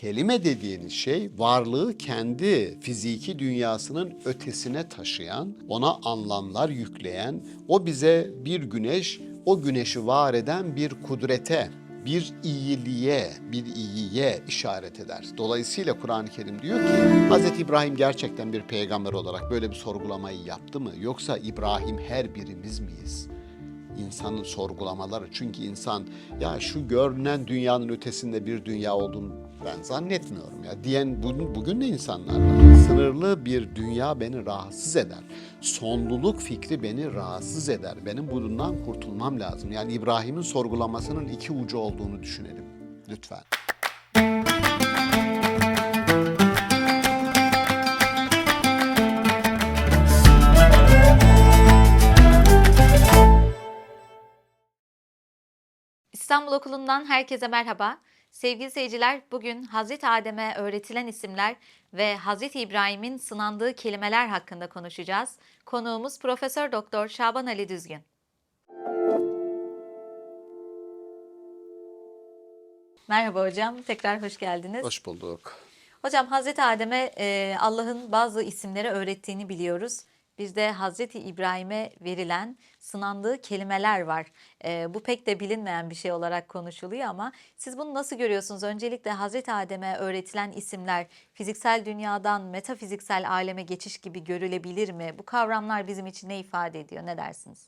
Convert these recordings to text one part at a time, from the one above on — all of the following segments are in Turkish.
kelime dediğiniz şey varlığı kendi fiziki dünyasının ötesine taşıyan, ona anlamlar yükleyen, o bize bir güneş, o güneşi var eden bir kudrete, bir iyiliğe, bir iyiye işaret eder. Dolayısıyla Kur'an-ı Kerim diyor ki Hz. İbrahim gerçekten bir peygamber olarak böyle bir sorgulamayı yaptı mı? Yoksa İbrahim her birimiz miyiz? İnsanın sorgulamaları. Çünkü insan ya şu görünen dünyanın ötesinde bir dünya olduğunu ben zannetmiyorum ya diyen bugün, bugün de insanlar var. Sınırlı bir dünya beni rahatsız eder. Sonluluk fikri beni rahatsız eder. Benim bundan kurtulmam lazım. Yani İbrahim'in sorgulamasının iki ucu olduğunu düşünelim. Lütfen. İstanbul Okulu'ndan herkese merhaba. Sevgili seyirciler, bugün Hazreti Adem'e öğretilen isimler ve Hazreti İbrahim'in sınandığı kelimeler hakkında konuşacağız. Konuğumuz Profesör Doktor Şaban Ali Düzgün. Merhaba hocam, tekrar hoş geldiniz. Hoş bulduk. Hocam Hazreti Adem'e e, Allah'ın bazı isimleri öğrettiğini biliyoruz. Bir de Hazreti İbrahim'e verilen sınandığı kelimeler var. E, bu pek de bilinmeyen bir şey olarak konuşuluyor ama siz bunu nasıl görüyorsunuz? Öncelikle Hazreti Adem'e öğretilen isimler fiziksel dünyadan metafiziksel aleme geçiş gibi görülebilir mi? Bu kavramlar bizim için ne ifade ediyor? Ne dersiniz?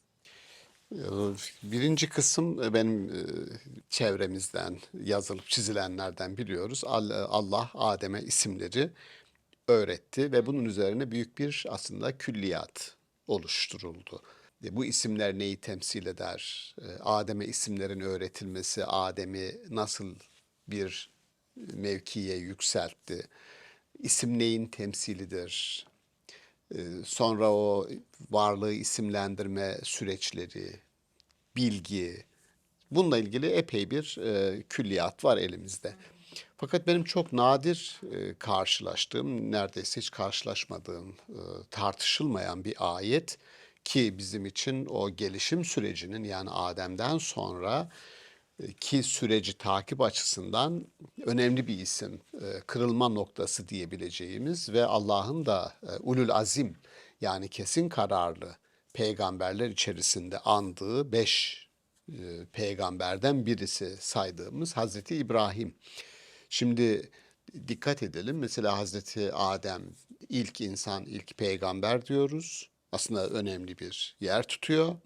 Birinci kısım e, benim e, çevremizden yazılıp çizilenlerden biliyoruz. Al- Allah Adem'e isimleri öğretti ve bunun üzerine büyük bir aslında külliyat oluşturuldu. E, Bu isimler neyi temsil eder? E, Adem'e isimlerin öğretilmesi Adem'i nasıl bir mevkiye yükseltti? İsim neyin temsilidir? Ee, Sonra o varlığı isimlendirme süreçleri, bilgi, bununla ilgili epey bir e, külliyat var elimizde. Fakat benim çok nadir e, karşılaştığım, neredeyse hiç karşılaşmadığım, e, tartışılmayan bir ayet ki bizim için o gelişim sürecinin yani Adem'den sonra e, ki süreci takip açısından önemli bir isim, e, kırılma noktası diyebileceğimiz ve Allah'ın da e, ulul azim yani kesin kararlı peygamberler içerisinde andığı beş peygamberden birisi saydığımız Hazreti İbrahim. Şimdi dikkat edelim mesela Hazreti Adem ilk insan, ilk peygamber diyoruz. Aslında önemli bir yer tutuyor.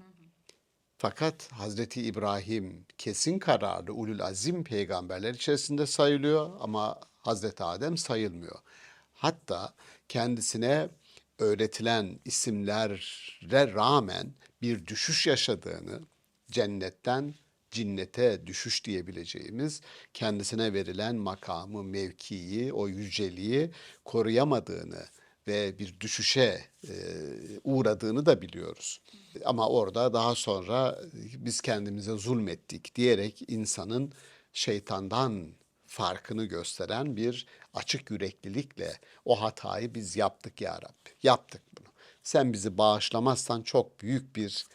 Fakat Hazreti İbrahim kesin kararlı ulul azim peygamberler içerisinde sayılıyor ama Hazreti Adem sayılmıyor. Hatta kendisine öğretilen isimlere rağmen bir düşüş yaşadığını, cennetten cinnete düşüş diyebileceğimiz kendisine verilen makamı, mevkiyi, o yüceliği koruyamadığını ve bir düşüşe e, uğradığını da biliyoruz. Ama orada daha sonra biz kendimize zulmettik diyerek insanın şeytandan farkını gösteren bir açık yüreklilikle o hatayı biz yaptık ya Rabbi. Yaptık bunu. Sen bizi bağışlamazsan çok büyük bir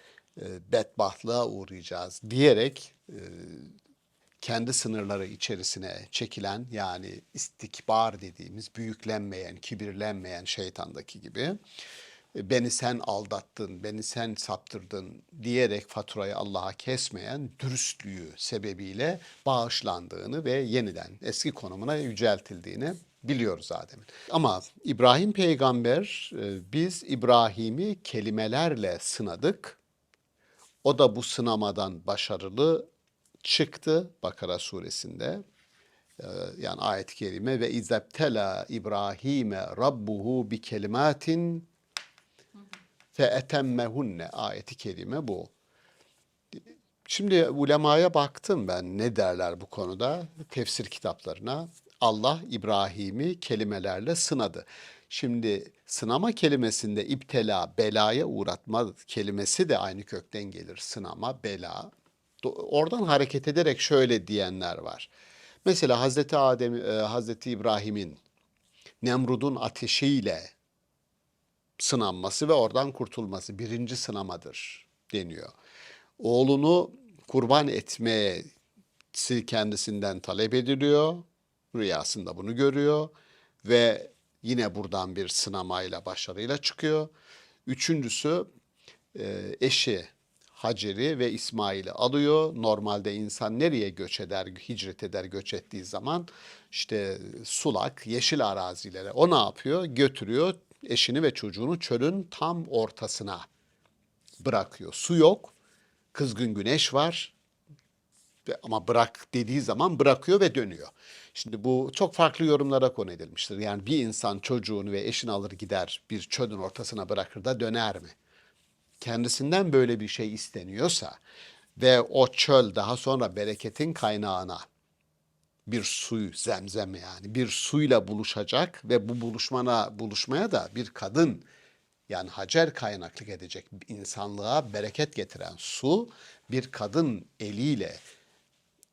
e, bedbahtlığa uğrayacağız diyerek e, kendi sınırları içerisine çekilen yani istikbar dediğimiz büyüklenmeyen, kibirlenmeyen şeytandaki gibi e, beni sen aldattın, beni sen saptırdın diyerek faturayı Allah'a kesmeyen dürüstlüğü sebebiyle bağışlandığını ve yeniden eski konumuna yüceltildiğini biliyoruz Adem'in. Ama İbrahim peygamber e, biz İbrahim'i kelimelerle sınadık. O da bu sınamadan başarılı çıktı Bakara suresinde. Ee, Yani ayet-i kerime ve izebtela İbrahim'e rabbuhu bi kelimatin fe etemmehunne ayeti kerime bu. Şimdi ulemaya baktım ben ne derler bu konuda tefsir kitaplarına. Allah İbrahim'i kelimelerle sınadı. Şimdi sınama kelimesinde iptela, belaya uğratma kelimesi de aynı kökten gelir. Sınama, bela. Oradan hareket ederek şöyle diyenler var. Mesela Hazreti Adem, e, Hazreti İbrahim'in Nemrud'un ateşiyle sınanması ve oradan kurtulması birinci sınamadır deniyor. Oğlunu kurban etmesi kendisinden talep ediliyor Rüyasında bunu görüyor ve yine buradan bir sınamayla başarıyla çıkıyor. Üçüncüsü e, eşi Hacer'i ve İsmail'i alıyor. Normalde insan nereye göç eder, hicret eder, göç ettiği zaman işte sulak, yeşil arazilere. O ne yapıyor? Götürüyor eşini ve çocuğunu çölün tam ortasına bırakıyor. Su yok, kızgın güneş var, ama bırak dediği zaman bırakıyor ve dönüyor. Şimdi bu çok farklı yorumlara konu edilmiştir. Yani bir insan çocuğunu ve eşini alır gider bir çölün ortasına bırakır da döner mi? Kendisinden böyle bir şey isteniyorsa ve o çöl daha sonra bereketin kaynağına bir suyu zemzem yani bir suyla buluşacak ve bu buluşmana buluşmaya da bir kadın yani Hacer kaynaklık edecek insanlığa bereket getiren su bir kadın eliyle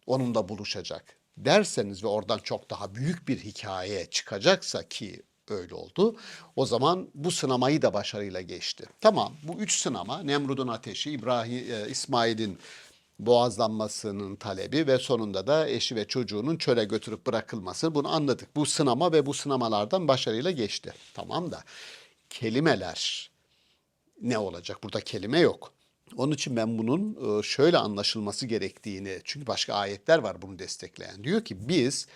onunla buluşacak derseniz ve oradan çok daha büyük bir hikaye çıkacaksa ki öyle oldu. O zaman bu sınamayı da başarıyla geçti. Tamam bu üç sınama Nemrud'un ateşi, İbrahim, e, İsmail'in boğazlanmasının talebi ve sonunda da eşi ve çocuğunun çöle götürüp bırakılması bunu anladık. Bu sınama ve bu sınamalardan başarıyla geçti. Tamam da kelimeler ne olacak? Burada kelime yok. Onun için ben bunun e, şöyle anlaşılması gerektiğini, çünkü başka ayetler var bunu destekleyen. Diyor ki biz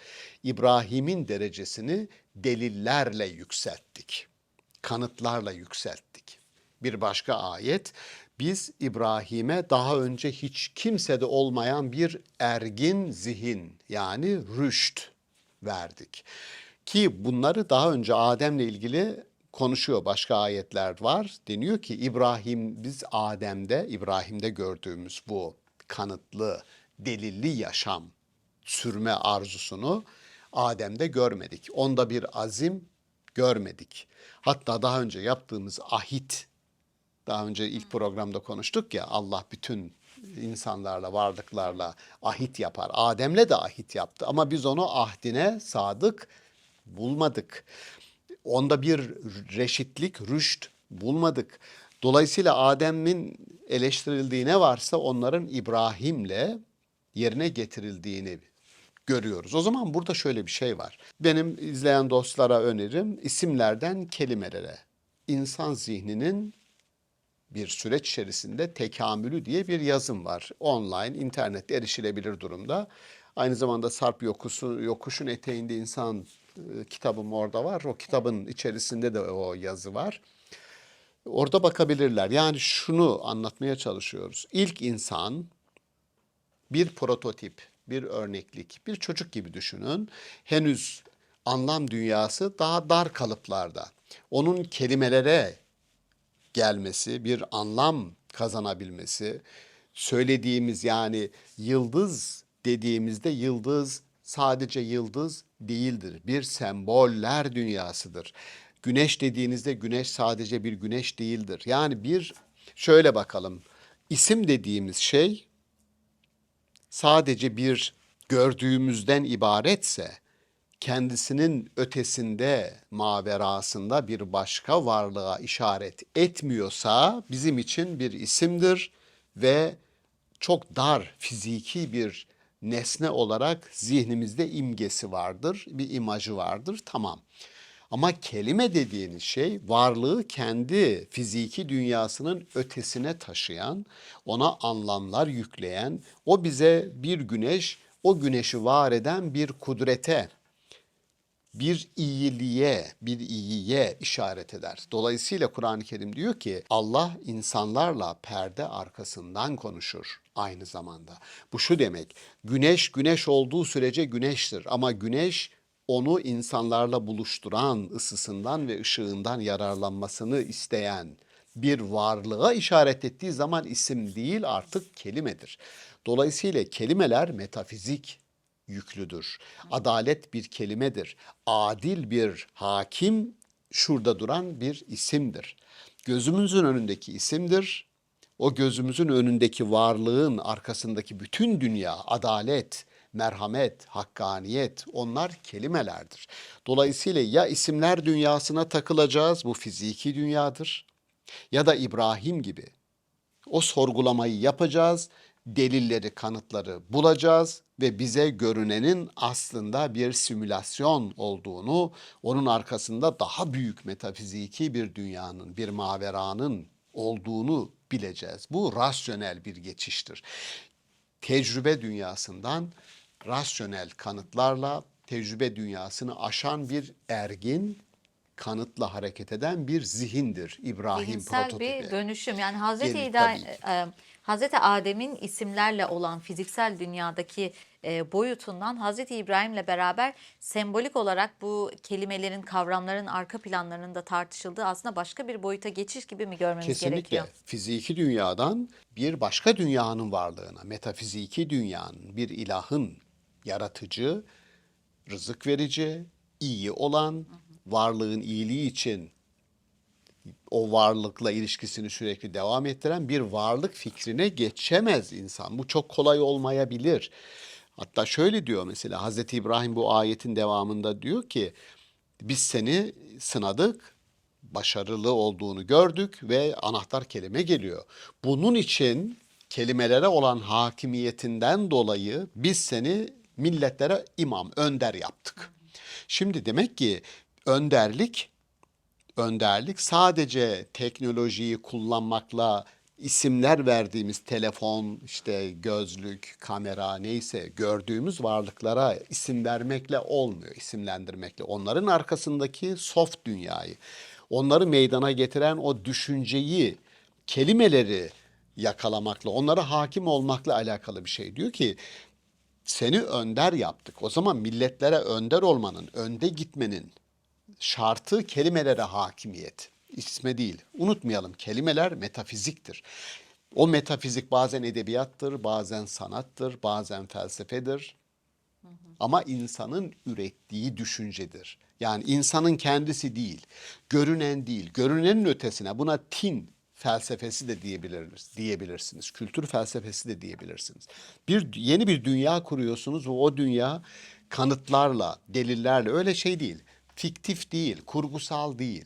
İbrahim'in derecesini delillerle yükselttik. Kanıtlarla yükselttik. Bir başka ayet biz İbrahim'e daha önce hiç kimsede olmayan bir ergin zihin yani rüşt verdik. Ki bunları daha önce Adem'le ilgili konuşuyor. Başka ayetler var. Deniyor ki İbrahim biz Adem'de, İbrahim'de gördüğümüz bu kanıtlı, delilli yaşam sürme arzusunu Adem'de görmedik. Onda bir azim görmedik. Hatta daha önce yaptığımız ahit daha önce ilk programda konuştuk ya Allah bütün insanlarla, varlıklarla ahit yapar. Adem'le de ahit yaptı ama biz onu ahdine sadık bulmadık. Onda bir reşitlik, rüşt bulmadık. Dolayısıyla Adem'in eleştirildiği ne varsa onların İbrahim'le yerine getirildiğini görüyoruz. O zaman burada şöyle bir şey var. Benim izleyen dostlara önerim isimlerden kelimelere. İnsan zihninin bir süreç içerisinde tekamülü diye bir yazım var. Online, internette erişilebilir durumda. Aynı zamanda Sarp Yokuşu, Yokuşun Eteğinde İnsan e, kitabım orada var. O kitabın içerisinde de o yazı var. Orada bakabilirler. Yani şunu anlatmaya çalışıyoruz. İlk insan bir prototip, bir örneklik, bir çocuk gibi düşünün. Henüz anlam dünyası daha dar kalıplarda. Onun kelimelere gelmesi, bir anlam kazanabilmesi, söylediğimiz yani yıldız dediğimizde yıldız sadece yıldız değildir. Bir semboller dünyasıdır. Güneş dediğinizde güneş sadece bir güneş değildir. Yani bir şöyle bakalım. İsim dediğimiz şey sadece bir gördüğümüzden ibaretse kendisinin ötesinde, maverasında bir başka varlığa işaret etmiyorsa bizim için bir isimdir ve çok dar fiziki bir nesne olarak zihnimizde imgesi vardır, bir imajı vardır. Tamam. Ama kelime dediğiniz şey varlığı kendi fiziki dünyasının ötesine taşıyan, ona anlamlar yükleyen, o bize bir güneş, o güneşi var eden bir kudrete, bir iyiliğe, bir iyiye işaret eder. Dolayısıyla Kur'an-ı Kerim diyor ki Allah insanlarla perde arkasından konuşur aynı zamanda. Bu şu demek, güneş güneş olduğu sürece güneştir ama güneş onu insanlarla buluşturan, ısısından ve ışığından yararlanmasını isteyen bir varlığa işaret ettiği zaman isim değil artık kelimedir. Dolayısıyla kelimeler metafizik yüklüdür. Adalet bir kelimedir. Adil bir hakim şurada duran bir isimdir. Gözümüzün önündeki isimdir. O gözümüzün önündeki varlığın arkasındaki bütün dünya, adalet, merhamet, hakkaniyet onlar kelimelerdir. Dolayısıyla ya isimler dünyasına takılacağız, bu fiziki dünyadır. Ya da İbrahim gibi o sorgulamayı yapacağız. Delilleri, kanıtları bulacağız ve bize görünenin aslında bir simülasyon olduğunu, onun arkasında daha büyük metafiziki bir dünyanın, bir maveranın olduğunu bileceğiz. Bu rasyonel bir geçiştir. Tecrübe dünyasından rasyonel kanıtlarla tecrübe dünyasını aşan bir ergin kanıtla hareket eden bir zihindir İbrahim Zihinsel prototipi. bir dönüşüm. Yani Hazreti Gelin, İda, Hazreti Adem'in isimlerle olan fiziksel dünyadaki e, boyutundan Hazreti İbrahim'le beraber sembolik olarak bu kelimelerin, kavramların arka planlarının da tartışıldığı aslında başka bir boyuta geçiş gibi mi görmemiz Kesinlikle gerekiyor? fiziki dünyadan bir başka dünyanın varlığına, metafiziki dünyanın, bir ilahın yaratıcı, rızık verici, iyi olan, varlığın iyiliği için o varlıkla ilişkisini sürekli devam ettiren bir varlık fikrine geçemez insan. Bu çok kolay olmayabilir. Hatta şöyle diyor mesela Hazreti İbrahim bu ayetin devamında diyor ki biz seni sınadık, başarılı olduğunu gördük ve anahtar kelime geliyor. Bunun için kelimelere olan hakimiyetinden dolayı biz seni milletlere imam, önder yaptık. Şimdi demek ki önderlik önderlik sadece teknolojiyi kullanmakla isimler verdiğimiz telefon, işte gözlük, kamera neyse gördüğümüz varlıklara isim vermekle olmuyor, isimlendirmekle. Onların arkasındaki soft dünyayı, onları meydana getiren o düşünceyi, kelimeleri yakalamakla, onlara hakim olmakla alakalı bir şey. Diyor ki seni önder yaptık. O zaman milletlere önder olmanın, önde gitmenin şartı kelimelere hakimiyet. İsme değil. Unutmayalım kelimeler metafiziktir. O metafizik bazen edebiyattır, bazen sanattır, bazen felsefedir. Ama insanın ürettiği düşüncedir. Yani insanın kendisi değil, görünen değil, görünenin ötesine buna tin felsefesi de diyebiliriz, diyebilirsiniz. Kültür felsefesi de diyebilirsiniz. Bir yeni bir dünya kuruyorsunuz ve o dünya kanıtlarla, delillerle öyle şey değil. Fiktif değil, kurgusal değil.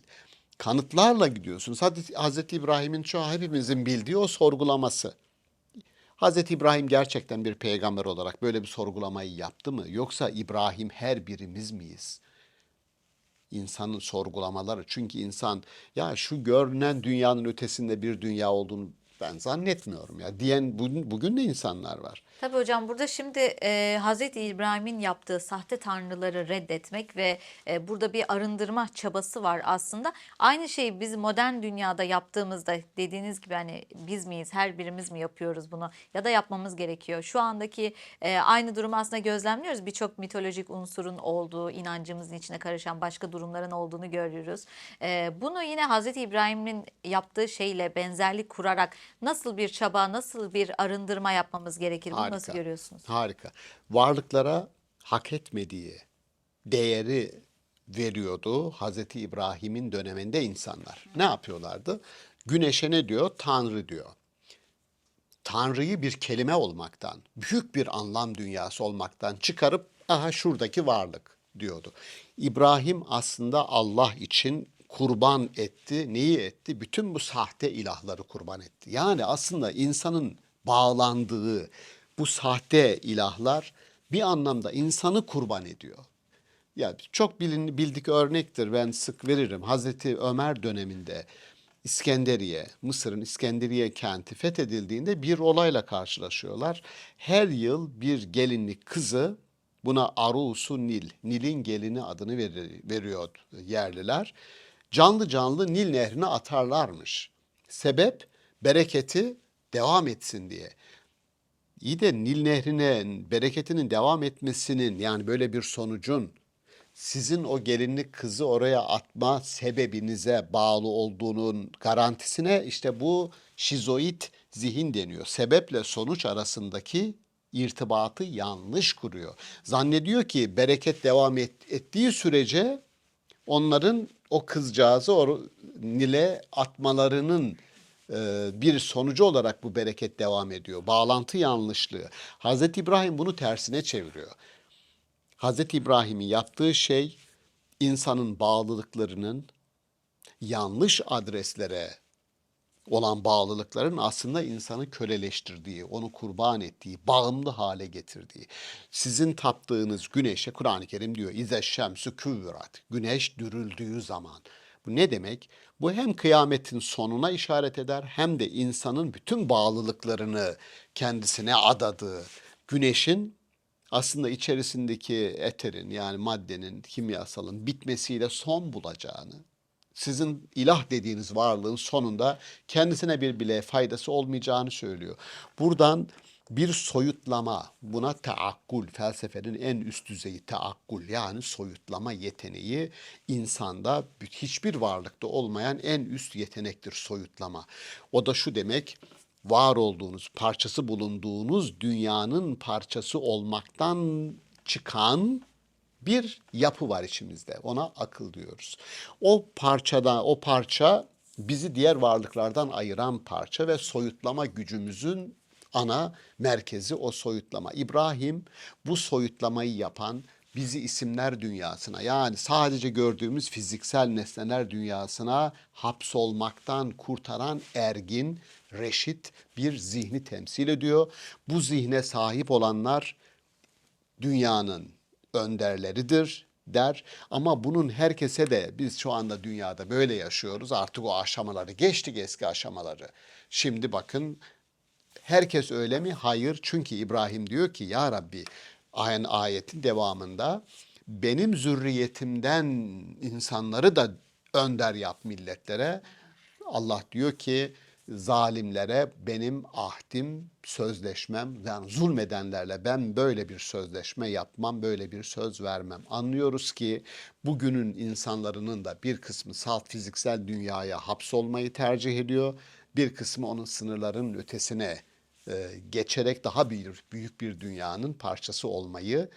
Kanıtlarla gidiyorsunuz. Hadi Hazreti İbrahim'in şu hepimizin bildiği o sorgulaması. Hazreti İbrahim gerçekten bir peygamber olarak böyle bir sorgulamayı yaptı mı? Yoksa İbrahim her birimiz miyiz? İnsanın sorgulamaları. Çünkü insan ya şu görünen dünyanın ötesinde bir dünya olduğunu ben zannetmiyorum ya diyen bugün, bugün de insanlar var. Tabii hocam burada şimdi e, Hazreti İbrahim'in yaptığı sahte tanrıları reddetmek ve e, burada bir arındırma çabası var aslında. Aynı şeyi biz modern dünyada yaptığımızda dediğiniz gibi hani biz miyiz her birimiz mi yapıyoruz bunu ya da yapmamız gerekiyor. Şu andaki e, aynı durumu aslında gözlemliyoruz. Birçok mitolojik unsurun olduğu, inancımızın içine karışan başka durumların olduğunu görüyoruz. E, bunu yine Hazreti İbrahim'in yaptığı şeyle benzerlik kurarak nasıl bir çaba, nasıl bir arındırma yapmamız gerekir? Bunu nasıl görüyorsunuz? Harika. Varlıklara hak etmediği değeri veriyordu Hazreti İbrahim'in döneminde insanlar. Ne yapıyorlardı? Güneşe ne diyor? Tanrı diyor. Tanrı'yı bir kelime olmaktan, büyük bir anlam dünyası olmaktan çıkarıp aha şuradaki varlık diyordu. İbrahim aslında Allah için kurban etti. Neyi etti? Bütün bu sahte ilahları kurban etti. Yani aslında insanın bağlandığı bu sahte ilahlar bir anlamda insanı kurban ediyor. Ya çok bilin, bildik örnektir ben sık veririm. Hazreti Ömer döneminde İskenderiye, Mısır'ın İskenderiye kenti fethedildiğinde bir olayla karşılaşıyorlar. Her yıl bir gelinlik kızı buna Arusu Nil, Nil'in gelini adını veriyor yerliler. Canlı canlı Nil nehrine atarlarmış. Sebep bereketi devam etsin diye. İyi de Nil Nehri'ne bereketinin devam etmesinin yani böyle bir sonucun sizin o gelinlik kızı oraya atma sebebinize bağlı olduğunun garantisine işte bu şizoid zihin deniyor. Sebeple sonuç arasındaki irtibatı yanlış kuruyor. Zannediyor ki bereket devam et- ettiği sürece onların o kızcağızı o Nil'e atmalarının e, bir sonucu olarak bu bereket devam ediyor. Bağlantı yanlışlığı. Hazreti İbrahim bunu tersine çeviriyor. Hazreti İbrahim'in yaptığı şey insanın bağlılıklarının yanlış adreslere olan bağlılıkların aslında insanı köleleştirdiği, onu kurban ettiği, bağımlı hale getirdiği. Sizin taptığınız güneşe Kur'an-ı Kerim diyor İze şemsü küvrat. Güneş dürüldüğü zaman. Bu ne demek? Bu hem kıyametin sonuna işaret eder hem de insanın bütün bağlılıklarını kendisine adadığı, güneşin aslında içerisindeki eterin yani maddenin, kimyasalın bitmesiyle son bulacağını, sizin ilah dediğiniz varlığın sonunda kendisine bir bile faydası olmayacağını söylüyor. Buradan bir soyutlama, buna taakkul, felsefenin en üst düzeyi taakkul yani soyutlama yeteneği insanda hiçbir varlıkta olmayan en üst yetenektir soyutlama. O da şu demek, var olduğunuz, parçası bulunduğunuz dünyanın parçası olmaktan çıkan bir yapı var içimizde. Ona akıl diyoruz. O parçada, o parça bizi diğer varlıklardan ayıran parça ve soyutlama gücümüzün ana merkezi o soyutlama. İbrahim bu soyutlamayı yapan bizi isimler dünyasına yani sadece gördüğümüz fiziksel nesneler dünyasına hapsolmaktan kurtaran ergin, reşit bir zihni temsil ediyor. Bu zihne sahip olanlar dünyanın önderleridir der ama bunun herkese de biz şu anda dünyada böyle yaşıyoruz artık o aşamaları geçtik eski aşamaları. Şimdi bakın herkes öyle mi? Hayır çünkü İbrahim diyor ki ya Rabbi ayet ayetin devamında benim zürriyetimden insanları da önder yap milletlere. Allah diyor ki zalimlere benim ahdim, sözleşmem yani zulmedenlerle ben böyle bir sözleşme yapmam, böyle bir söz vermem. Anlıyoruz ki bugünün insanların da bir kısmı salt fiziksel dünyaya hapsolmayı tercih ediyor. Bir kısmı onun sınırların ötesine e, geçerek daha bir büyük bir dünyanın parçası olmayı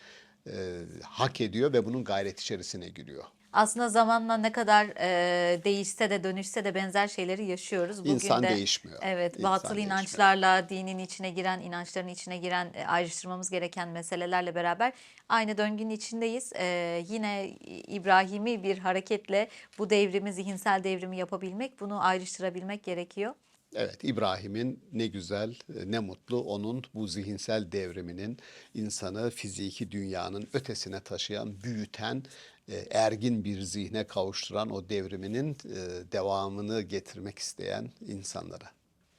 e, hak ediyor ve bunun gayret içerisine giriyor. Aslında zamanla ne kadar e, değişse de dönüşse de benzer şeyleri yaşıyoruz. Bugün İnsan de, değişmiyor. Evet, İnsan batıl değişmiyor. inançlarla dinin içine giren, inançların içine giren, e, ayrıştırmamız gereken meselelerle beraber aynı döngünün içindeyiz. E, yine İbrahimi bir hareketle bu devrimi, zihinsel devrimi yapabilmek, bunu ayrıştırabilmek gerekiyor. Evet, İbrahim'in ne güzel, ne mutlu onun bu zihinsel devriminin insanı fiziki dünyanın ötesine taşıyan, büyüten, e, ergin bir zihne kavuşturan o devriminin e, devamını getirmek isteyen insanlara.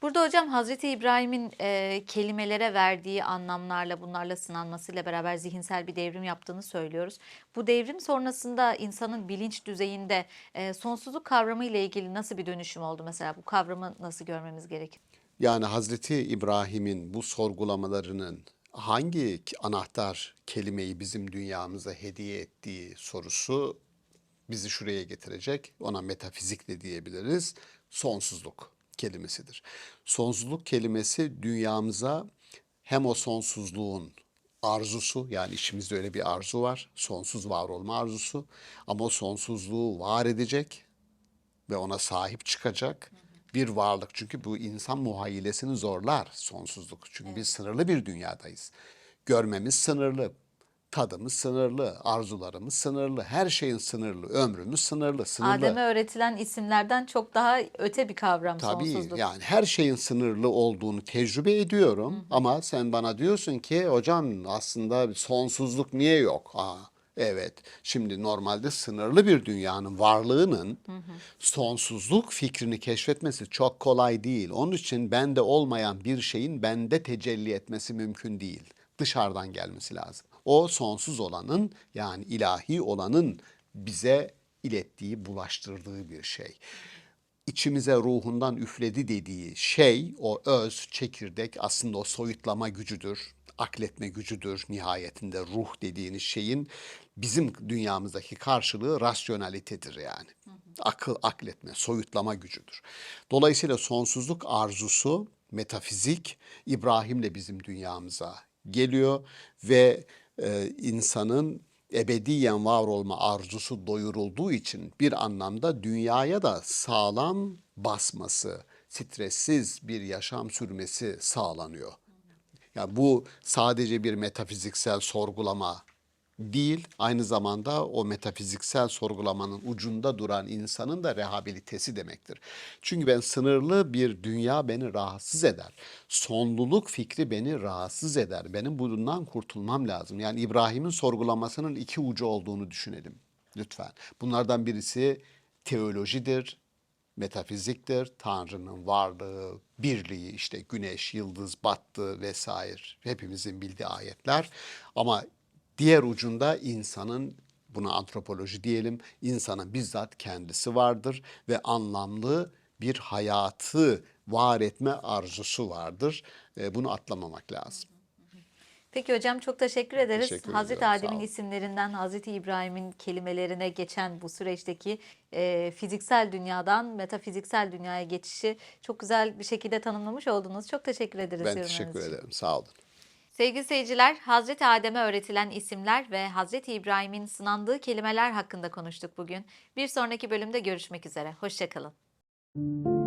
Burada hocam Hazreti İbrahim'in e, kelimelere verdiği anlamlarla bunlarla sınanmasıyla beraber zihinsel bir devrim yaptığını söylüyoruz. Bu devrim sonrasında insanın bilinç düzeyinde e, sonsuzluk kavramı ile ilgili nasıl bir dönüşüm oldu mesela? Bu kavramı nasıl görmemiz gerekir? Yani Hazreti İbrahim'in bu sorgulamalarının hangi anahtar kelimeyi bizim dünyamıza hediye ettiği sorusu bizi şuraya getirecek. Ona metafizik de diyebiliriz. Sonsuzluk kelimesidir. Sonsuzluk kelimesi dünyamıza hem o sonsuzluğun arzusu yani içimizde öyle bir arzu var. Sonsuz var olma arzusu. Ama o sonsuzluğu var edecek ve ona sahip çıkacak bir varlık. Çünkü bu insan muhayyilesini zorlar sonsuzluk. Çünkü biz sınırlı bir dünyadayız. Görmemiz sınırlı, tadımız sınırlı, arzularımız sınırlı, her şeyin sınırlı, ömrümüz sınırlı, sınırlı. Adem'e öğretilen isimlerden çok daha öte bir kavram Tabii sonsuzluk. yani her şeyin sınırlı olduğunu tecrübe ediyorum ama sen bana diyorsun ki hocam aslında sonsuzluk niye yok? Aa, evet şimdi normalde sınırlı bir dünyanın varlığının sonsuzluk fikrini keşfetmesi çok kolay değil. Onun için bende olmayan bir şeyin bende tecelli etmesi mümkün değil. Dışarıdan gelmesi lazım. O sonsuz olanın yani ilahi olanın bize ilettiği, bulaştırdığı bir şey içimize ruhundan üfledi dediği şey, o öz, çekirdek aslında o soyutlama gücüdür, akletme gücüdür nihayetinde ruh dediğiniz şeyin bizim dünyamızdaki karşılığı rasyonalitedir yani. Akıl, akletme, soyutlama gücüdür. Dolayısıyla sonsuzluk arzusu, metafizik İbrahim'le bizim dünyamıza geliyor ve e, insanın ebediyen var olma arzusu doyurulduğu için bir anlamda dünyaya da sağlam basması, stressiz bir yaşam sürmesi sağlanıyor. Yani bu sadece bir metafiziksel sorgulama değil, aynı zamanda o metafiziksel sorgulamanın ucunda duran insanın da rehabilitesi demektir. Çünkü ben sınırlı bir dünya beni rahatsız eder. Sonluluk fikri beni rahatsız eder. Benim bundan kurtulmam lazım. Yani İbrahim'in sorgulamasının iki ucu olduğunu düşünelim lütfen. Bunlardan birisi teolojidir, metafiziktir. Tanrı'nın varlığı, birliği, işte güneş, yıldız, battı vesaire hepimizin bildiği ayetler. Ama diğer ucunda insanın buna antropoloji diyelim. insanın bizzat kendisi vardır ve anlamlı bir hayatı var etme arzusu vardır. E, Bunu atlamamak lazım. Peki hocam çok teşekkür ederiz. Teşekkür Hazreti Adem'in isimlerinden Hazreti İbrahim'in kelimelerine geçen bu süreçteki e, fiziksel dünyadan metafiziksel dünyaya geçişi çok güzel bir şekilde tanımlamış oldunuz. Çok teşekkür ederiz. Ben teşekkür için. ederim. Sağ olun. Sevgili seyirciler, Hazreti Adem'e öğretilen isimler ve Hazreti İbrahim'in sınandığı kelimeler hakkında konuştuk bugün. Bir sonraki bölümde görüşmek üzere. Hoşçakalın.